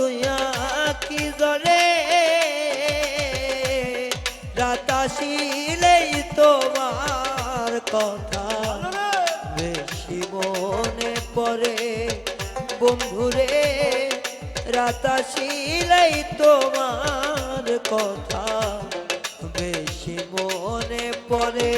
ছুঁয়া কি জলে? রাতাশিলেই তোমার কথা বেশি মনে পড়ে। বন্ধুরে রাতাশিলেই তোমার কথা বেশি মনে পরে